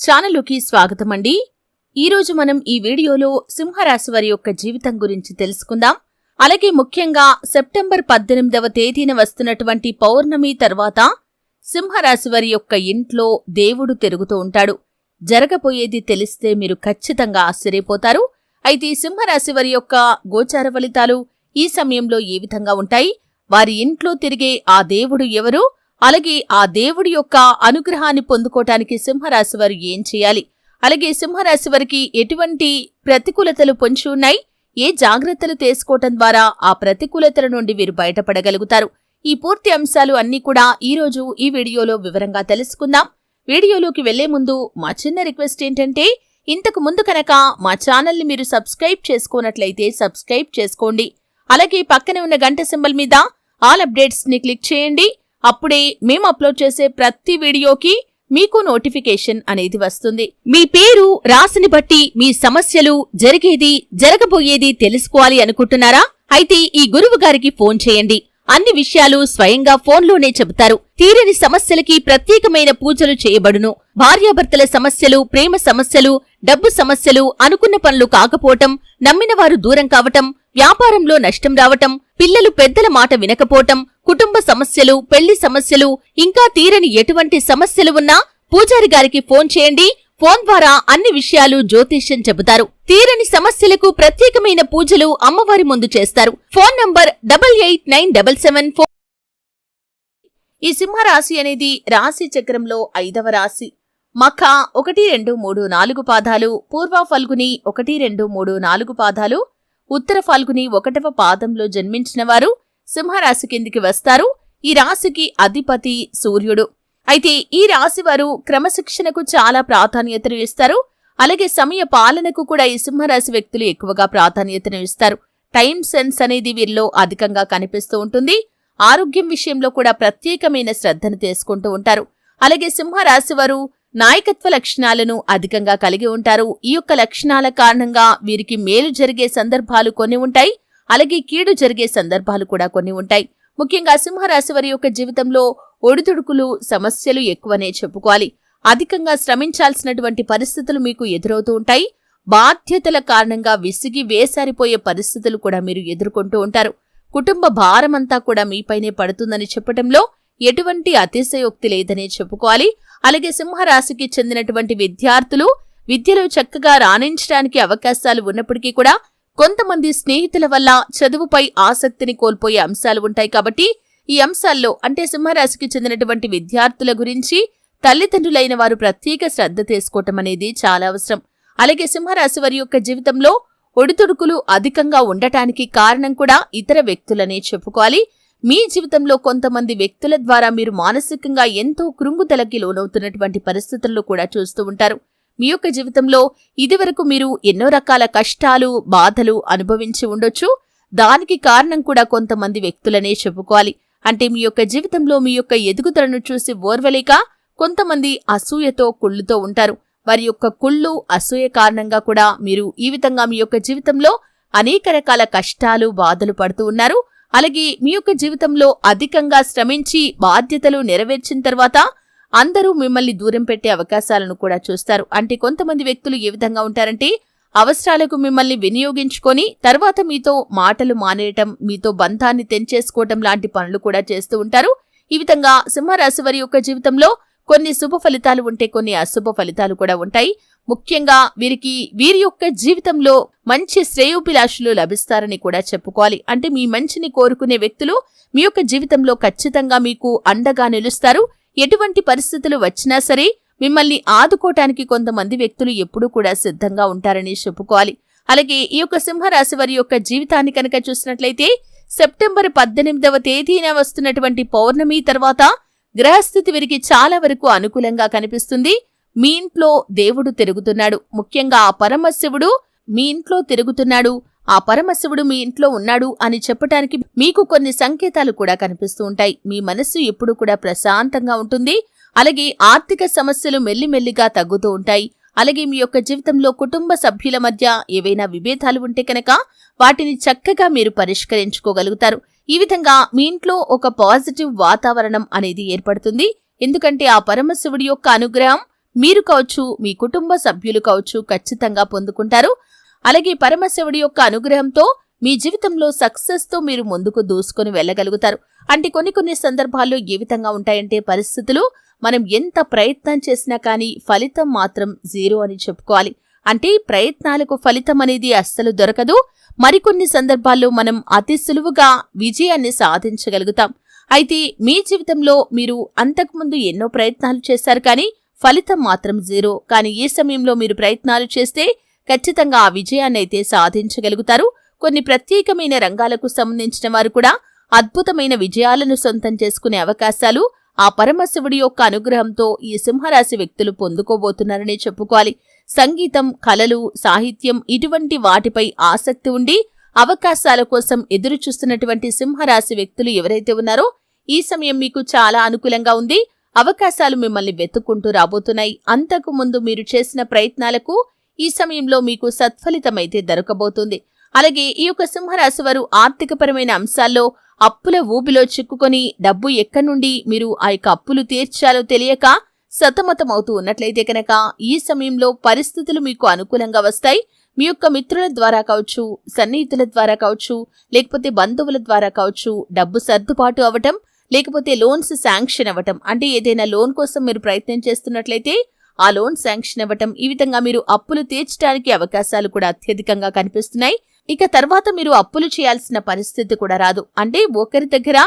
ఛానలుకి స్వాగతం అండి ఈరోజు మనం ఈ వీడియోలో సింహరాశి వారి యొక్క జీవితం గురించి తెలుసుకుందాం. అలాగే ముఖ్యంగా సెప్టెంబర్ పద్దెనిమిదవ తేదీన వస్తున్నటువంటి పౌర్ణమి తర్వాత సింహరాశి వారి యొక్క ఇంట్లో దేవుడు తిరుగుతూ ఉంటాడు. జరగబోయేది తెలిస్తే మీరు ఖచ్చితంగా ఆశ్చర్యపోతారు. అయితే సింహరాశి వారి యొక్క గోచార ఫలితాలు ఈ సమయంలో ఏ విధంగా ఉంటాయి? వారి ఇంట్లో తిరిగే ఆ దేవుడు ఎవరు? అలాగే ఆ దేవుడి యొక్క అనుగ్రహాన్ని పొందుకోవటానికి సింహరాశి వారు ఏం చేయాలి? అలాగే సింహరాశి వారికి ఎటువంటి ప్రతికూలతలు పొంచి ఉన్నాయి? ఏ జాగ్రత్తలు తీసుకోవటం ద్వారా ఆ ప్రతికూలతల నుండి వీరు బయటపడగలుగుతారు? ఈ పూర్తి అంశాలు అన్నీ కూడా ఈరోజు ఈ వీడియోలో వివరంగా తెలుసుకుందాం. వీడియోలోకి వెళ్ళే ముందు మా చిన్న రిక్వెస్ట్ ఏంటంటే ఇంతకు ముందు కనుక మా ఛానల్ని మీరు సబ్స్క్రైబ్ చేసుకున్నట్లయితే సబ్స్క్రైబ్ చేసుకోండి. అలాగే పక్కనే ఉన్న గంట సింబల్ మీద ఆల్ అప్డేట్స్ని క్లిక్ చేయండి. అప్పుడే మేము అప్లోడ్ చేసే ప్రతి వీడియోకి మీకు నోటిఫికేషన్ అనేది వస్తుంది. మీ పేరు రాశిని బట్టి మీ సమస్యలు జరిగేది జరగబోయేది తెలుసుకోవాలి అనుకుంటున్నారా? అయితే ఈ గురువు గారికి ఫోన్ చేయండి. అన్ని విషయాలు స్వయంగా ఫోన్లోనే చెబుతారు. తీరని సమస్యలకి ప్రత్యేకమైన పూజలు చేయబడును. భార్యాభర్తల సమస్యలు ప్రేమ సమస్యలు డబ్బు సమస్యలు అనుకున్న పనులు కాకపోవటం నమ్మిన వారు దూరం కావటం వ్యాపారంలో నష్టం రావటం పిల్లలు పెద్దల మాట వినకపోవటం కుటుంబ సమస్యలు పెళ్ళి సమస్యలు ఇంకా తీరని ఎటువంటి సమస్యలు ఉన్నా పూజారి గారికి ఫోన్ చేయండి. ఫోన్ ద్వారా అన్ని విషయాలు జ్యోతిష్యం చెబుతారు. తీరని సమస్యలకు ప్రత్యేకమైన పూజలు అమ్మవారి ముందు చేస్తారు. Phone number double eight nine double seven four ఈ సింహరాశి అనేది రాశి చక్రంలో ఐదవ రాశి. మఖ ఒకటి రెండు మూడు నాలుగు పాదాలు పూర్వ ఫల్గుని ఒకటి రెండు మూడు నాలుగు పాదాలు ఉత్తర ఫాల్గుని ఒకటవ పాదంలో జన్మించిన వారు సింహరాశి కిందికి వస్తారు. ఈ రాశికి అధిపతి సూర్యుడు. అయితే ఈ రాశి వారు క్రమశిక్షణకు చాలా ప్రాధాన్యతను ఇస్తారు. అలాగే సమయ పాలనకు కూడా ఈ సింహరాశి వ్యక్తులు ఎక్కువగా ప్రాధాన్యతను ఇస్తారు. టైం సెన్స్ అనేది వీరిలో అధికంగా కనిపిస్తూ ఉంటుంది. ఆరోగ్యం విషయంలో కూడా ప్రత్యేకమైన శ్రద్ధను తీసుకుంటూ ఉంటారు. అలాగే సింహరాశి వారు నాయకత్వ లక్షణాలను అధికంగా కలిగి ఉంటారు. ఈ యొక్క లక్షణాల కారణంగా వీరికి మేలు జరిగే సందర్భాలు కొన్ని ఉంటాయి. అలాగే కీడు జరిగే సందర్భాలు కూడా కొన్ని ఉంటాయి. ముఖ్యంగా సింహరాశి వారి యొక్క జీవితంలో ఒడిదుడుకులు సమస్యలు ఎక్కువనే చెప్పుకోవాలి. అధికంగా శ్రమించాల్సినటువంటి పరిస్థితులు మీకు ఎదురవుతూ ఉంటాయి. బాధ్యతల కారణంగా విసిగి వేసారిపోయే పరిస్థితులు కూడా మీరు ఎదుర్కొంటూ ఉంటారు. కుటుంబ భారమంతా కూడా మీపైనే పడుతుందని చెప్పటంలో ఎటువంటి అతిశయోక్తి లేదనే చెప్పుకోవాలి. అలాగే సింహరాశికి చెందినటువంటి విద్యార్థులు విద్యలో చక్కగా రాణించడానికి అవకాశాలు ఉన్నప్పటికీ కూడా కొంతమంది స్నేహితుల వల్ల చదువుపై ఆసక్తిని కోల్పోయే అంశాలు ఉంటాయి కాబట్టి ఈ అంశాల్లో అంటే సింహరాశికి చెందినటువంటి విద్యార్థుల గురించి తల్లిదండ్రులైన వారు ప్రత్యేక శ్రద్ధ తీసుకోవటం అనేది చాలా అవసరం. అలాగే సింహరాశి వారి యొక్క జీవితంలో ఒడిదుడుకులు అధికంగా ఉండటానికి కారణం కూడా ఇతర వ్యక్తులనే చెప్పుకోవాలి. మీ జీవితంలో కొంతమంది వ్యక్తుల ద్వారా మీరు మానసికంగా ఎంతో కృంగుదలకి లోనవుతున్నటువంటి పరిస్థితుల్లో కూడా చూస్తూ ఉంటారు. మీ యొక్క జీవితంలో ఇదివరకు మీరు ఎన్నో రకాల కష్టాలు బాధలు అనుభవించి ఉండొచ్చు. దానికి కారణం కూడా కొంతమంది వ్యక్తులనే చెప్పుకోవాలి. అంటే మీ యొక్క జీవితంలో మీ యొక్క ఎదుగుదలను చూసి ఓర్వలేక కొంతమంది అసూయతో కుళ్ళుతో ఉంటారు. వారి యొక్క కుళ్ళు అసూయ కారణంగా కూడా మీరు ఈ విధంగా మీ యొక్క జీవితంలో అనేక రకాల కష్టాలు బాధలు పడుతూ ఉన్నారు. అలాగే మీ యొక్క జీవితంలో అధికంగా శ్రమించి బాధ్యతలు నెరవేర్చిన తర్వాత అందరూ మిమ్మల్ని దూరం పెట్టే అవకాశాలను కూడా చూస్తారు. అంటే కొంతమంది వ్యక్తులు ఏ విధంగా ఉంటారంటే అవసరాలకు మిమ్మల్ని వినియోగించుకొని తర్వాత మీతో మాటలు మానేయటం మీతో బంధాన్ని తెంచేసుకోవటం లాంటి పనులు కూడా చేస్తూ ఉంటారు. ఈ విధంగా సింహరాశి వారి యొక్క జీవితంలో కొన్ని శుభ ఫలితాలు ఉంటే కొన్ని అశుభ ఫలితాలు కూడా ఉంటాయి. ముఖ్యంగా వీరికి వీరి యొక్క జీవితంలో మంచి శ్రేయోభిలాషులు లభిస్తారని కూడా చెప్పుకోవాలి. అంటే మీ మంచిని కోరుకునే వ్యక్తులు మీ యొక్క జీవితంలో ఖచ్చితంగా మీకు అండగా నిలుస్తారు. ఎటువంటి పరిస్థితులు వచ్చినా సరే మిమ్మల్ని ఆదుకోవటానికి కొంతమంది వ్యక్తులు ఎప్పుడూ కూడా సిద్ధంగా ఉంటారని చెప్పుకోవాలి. అలాగే ఈ యొక్క సింహరాశి వారి యొక్క జీవితాన్ని కనుక చూసినట్లయితే సెప్టెంబర్ పద్దెనిమిదవ తేదీన వస్తున్నటువంటి పౌర్ణమి తర్వాత గ్రహస్థితి వీరికి చాలా వరకు అనుకూలంగా కనిపిస్తుంది. మీ ఇంట్లో దేవుడు తిరుగుతున్నాడు. ముఖ్యంగా ఆ పరమశివుడు మీ ఇంట్లో తిరుగుతున్నాడు. ఆ పరమశివుడు మీ ఇంట్లో ఉన్నాడు అని చెప్పటానికి మీకు కొన్ని సంకేతాలు కూడా కనిపిస్తూ ఉంటాయి. మీ మనస్సు ఎప్పుడు కూడా ప్రశాంతంగా ఉంటుంది. అలాగే ఆర్థిక సమస్యలు మెల్లిమెల్లిగా తగ్గుతూ ఉంటాయి. అలాగే మీ యొక్క జీవితంలో కుటుంబ సభ్యుల మధ్య ఏవైనా విభేదాలు ఉంటే కనుక వాటిని చక్కగా మీరు పరిష్కరించుకోగలుగుతారు. ఈ విధంగా మీ ఇంట్లో ఒక పాజిటివ్ వాతావరణం అనేది ఏర్పడుతుంది. ఎందుకంటే ఆ పరమశివుడి యొక్క అనుగ్రహం మీరు కావచ్చు మీ కుటుంబ సభ్యులు కావచ్చు ఖచ్చితంగా పొందుకుంటారు. అలాగే పరమశివుడి యొక్క అనుగ్రహంతో మీ జీవితంలో సక్సెస్తో మీరు ముందుకు దూసుకొని వెళ్ళగలుగుతారు. అంటే కొన్ని కొన్ని సందర్భాల్లో ఏ విధంగా ఉంటాయంటే పరిస్థితులు మనం ఎంత ప్రయత్నం చేసినా కానీ ఫలితం మాత్రం జీరో అని చెప్పుకోవాలి. అంటే ప్రయత్నాలకు ఫలితం అనేది అస్సలు దొరకదు. మరికొన్ని సందర్భాల్లో మనం అతి సులువుగా విజయాన్ని సాధించగలుగుతాం. అయితే మీ జీవితంలో మీరు అంతకుముందు ఎన్నో ప్రయత్నాలు చేశారు కానీ ఫలితం మాత్రం జీరో. కానీ ఈ సమయంలో మీరు ప్రయత్నాలు చేస్తే ఖచ్చితంగా ఆ విజయాన్నైతే సాధించగలుగుతారు. కొన్ని ప్రత్యేకమైన రంగాలకు సంబంధించిన వారు కూడా అద్భుతమైన విజయాలను సొంతం చేసుకునే అవకాశాలు ఆ పరమశివుడి యొక్క అనుగ్రహంతో ఈ సింహరాశి వ్యక్తులు పొందుకోబోతున్నారని చెప్పుకోవాలి. సంగీతం కళలు సాహిత్యం ఇటువంటి వాటిపై ఆసక్తి ఉండి అవకాశాల కోసం ఎదురు చూస్తున్నటువంటి సింహరాశి వ్యక్తులు ఎవరైతే ఉన్నారో ఈ సమయం మీకు చాలా అనుకూలంగా ఉంది. అవకాశాలు మిమ్మల్ని వెతుక్కుంటూ రాబోతున్నాయి. అంతకు ముందు మీరు చేసిన ప్రయత్నాలకు ఈ సమయంలో మీకు సత్ఫలితమైతే దొరకబోతుంది. అలాగే ఈ యొక్క సింహరాశి వారు ఆర్థికపరమైన అంశాల్లో అప్పుల ఊబిలో చిక్కుకొని డబ్బు ఎక్కడి నుండి మీరు ఆ యొక్క అప్పులు తీర్చాలో తెలియక సతమతమవుతూ ఉన్నట్లయితే కనుక ఈ సమయంలో పరిస్థితులు మీకు అనుకూలంగా వస్తాయి. మీ యొక్క మిత్రుల ద్వారా కావచ్చు సన్నిహితుల ద్వారా కావచ్చు లేకపోతే బంధువుల ద్వారా కావచ్చు డబ్బు సర్దుబాటు అవ్వటం లేకపోతే లోన్స్ శాంక్షన్ అవ్వటం అంటే ఏదైనా లోన్ కోసం మీరు ప్రయత్నం చేస్తున్నట్లయితే ఆ లోన్ శాంక్షన్ అవ్వటం ఈ విధంగా మీరు అప్పులు తీర్చడానికి అవకాశాలు కూడా అత్యధికంగా కనిపిస్తున్నాయి. ఇక తర్వాత మీరు అప్పులు చేయాల్సిన పరిస్థితి కూడా రాదు. అంటే ఒకరి దగ్గర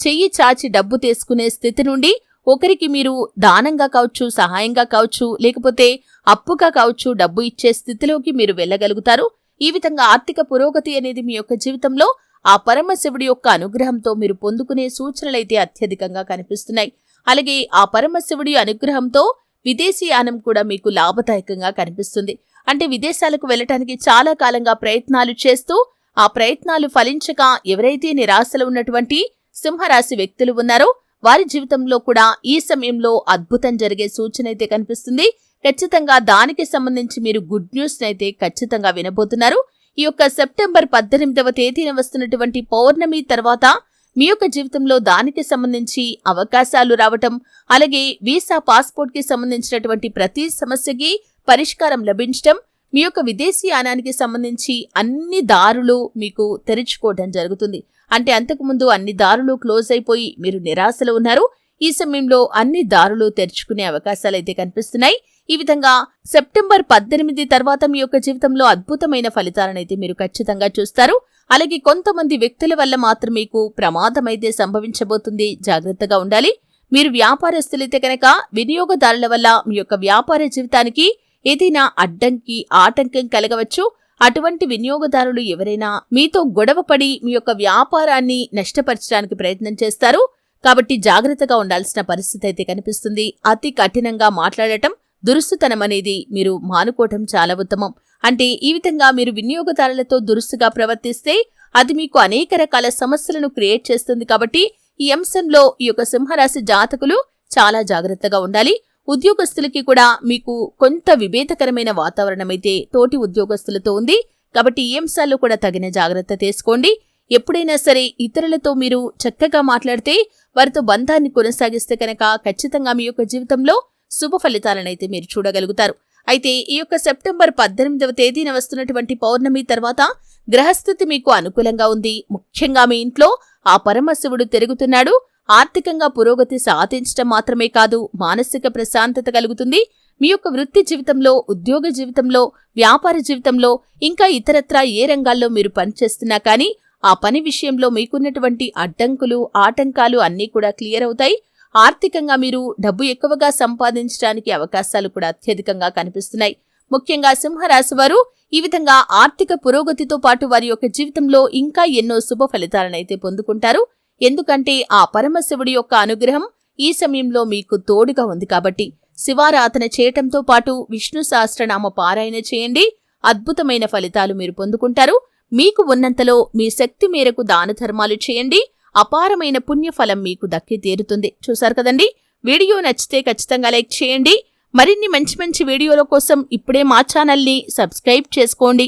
చెయ్యి చాచి డబ్బు తీసుకునే స్థితి నుండి ఒకరికి మీరు దానంగా కావచ్చు సహాయంగా కావచ్చు లేకపోతే అప్పుగా కావచ్చు డబ్బు ఇచ్చే స్థితిలోకి మీరు వెళ్ళగలుగుతారు. ఈ విధంగా ఆర్థిక పురోగతి అనేది మీ యొక్క జీవితంలో ఆ పరమశివుడి యొక్క అనుగ్రహంతో మీరు పొందుకునే సూచనలైతే అత్యధికంగా కనిపిస్తున్నాయి. అలాగే ఆ పరమశివుడి అనుగ్రహంతో విదేశీయానం కూడా మీకు లాభదాయకంగా కనిపిస్తుంది. అంటే విదేశాలకు వెళ్ళటానికి చాలా కాలంగా ప్రయత్నాలు చేస్తూ ఆ ప్రయత్నాలు ఫలించక ఎవరైతే నిరాశలో ఉన్నటువంటి సింహరాశి వ్యక్తులు ఉన్నారో వారి జీవితంలో కూడా ఈ సమయంలో అద్భుతం జరిగే సూచన అయితే కనిపిస్తుంది. ఖచ్చితంగా దానికి సంబంధించి మీరు గుడ్ న్యూస్ అయితే ఖచ్చితంగా వినబోతున్నారు. ఈ యొక్క సెప్టెంబర్ పద్దెనిమిదవ తేదీన వస్తున్నటువంటి పౌర్ణమి తర్వాత మీ యొక్క జీవితంలో దానికి సంబంధించి అవకాశాలు రావటం అలాగే వీసా పాస్పోర్ట్కి సంబంధించినటువంటి ప్రతి సమస్యకి పరిష్కారం లభించటం మీ యొక్క విదేశీ యానానికి సంబంధించి అన్ని దారులు మీకు తెరుచుకోవడం జరుగుతుంది. అంటే అంతకుముందు అన్ని దారులు క్లోజ్ అయిపోయి మీరు నిరాశలో ఉన్నారు. ఈ సమయంలో అన్ని దారులు తెరుచుకునే అవకాశాలు అయితే కనిపిస్తున్నాయి. ఈ విధంగా సెప్టెంబర్ పద్దెనిమిది తర్వాత మీ యొక్క జీవితంలో అద్భుతమైన ఫలితాలను అయితే మీరు ఖచ్చితంగా చూస్తారు. అలాగే కొంతమంది వ్యక్తుల వల్ల మాత్రం మీకు ప్రమాదమైతే సంభవించబోతుంది. జాగ్రత్తగా ఉండాలి. మీరు వ్యాపారస్తులైతే కనుక వినియోగదారుల వల్ల మీ యొక్క వ్యాపార జీవితానికి ఏదైనా అడ్డంకి ఆటంకం కలగవచ్చు. అటువంటి వినియోగదారులు ఎవరైనా మీతో గొడవపడి మీ యొక్క వ్యాపారాన్ని నష్టపరచడానికి ప్రయత్నం చేస్తారు. కాబట్టి జాగ్రత్తగా ఉండాల్సిన పరిస్థితి అయితే కనిపిస్తుంది. అతి కఠినంగా మాట్లాడటం దురుస్తుతనం అనేది మీరు మానుకోవటం చాలా ఉత్తమం. అంటే ఈ విధంగా మీరు వినియోగదారులతో దురుసుగా ప్రవర్తిస్తే అది మీకు అనేక రకాల సమస్యలను క్రియేట్ చేస్తుంది కాబట్టి ఈ అంశంలో ఈ యొక్క సింహరాశి జాతకులు చాలా జాగ్రత్తగా ఉండాలి. ఉద్యోగస్తులకి కూడా మీకు కొంత విభేదకరమైన వాతావరణం అయితే తోటి ఉద్యోగస్తులతో ఉంది. కాబట్టి ఈ అంశాల్లో కూడా తగిన జాగ్రత్త తీసుకోండి. ఎప్పుడైనా సరే ఇతరులతో మీరు చక్కగా మాట్లాడితే వారితో బంధాన్ని కొనసాగిస్తే కనుక ఖచ్చితంగా మీ యొక్క జీవితంలో శుభ ఫలితాలనైతే మీరు చూడగలుగుతారు. అయితే ఈ యొక్క సెప్టెంబర్ పద్దెనిమిదవ తేదీన వస్తున్నటువంటి పౌర్ణమి తర్వాత గ్రహస్థితి మీకు అనుకూలంగా ఉంది. ముఖ్యంగా మీ ఇంట్లో ఆ పరమశివుడు తిరుగుతున్నాడు. ఆర్థికంగా పురోగతి సాధించడం మాత్రమే కాదు మానసిక ప్రశాంతత కలుగుతుంది. మీ యొక్క వృత్తి జీవితంలో ఉద్యోగ జీవితంలో వ్యాపార జీవితంలో ఇంకా ఇతరత్రా ఏ రంగాల్లో మీరు పనిచేస్తున్నా కానీ ఆ పని విషయంలో మీకున్నటువంటి అడ్డంకులు ఆటంకాలు అన్నీ కూడా క్లియర్ అవుతాయి. ఆర్థికంగా మీరు డబ్బు ఎక్కువగా సంపాదించడానికి అవకాశాలు కూడా అత్యధికంగా కనిపిస్తున్నాయి. ముఖ్యంగా సింహరాశి వారు ఈ విధంగా ఆర్థిక పురోగతితో పాటు వారి యొక్క జీవితంలో ఇంకా ఎన్నో శుభ ఫలితాలనైతే పొందుకుంటారు. ఎందుకంటే ఆ పరమశివుడి యొక్క అనుగ్రహం ఈ సమయంలో మీకు తోడుగా ఉంది కాబట్టి శివారాధన చేయటంతో పాటు విష్ణు సహస్రనామ పారాయణ చేయండి. అద్భుతమైన ఫలితాలు మీరు పొందుకుంటారు. మీకు ఉన్నంతలో మీ శక్తి మేరకు దాన ధర్మాలు చేయండి. అపారమైన పుణ్యఫలం మీకు దక్కి తీరుతుంది. చూశారు కదండి? వీడియో నచ్చితే ఖచ్చితంగా లైక్ చేయండి. మరిన్ని మంచి మంచి వీడియోల కోసం ఇప్పుడే మా ఛానల్ని సబ్స్క్రైబ్ చేసుకోండి.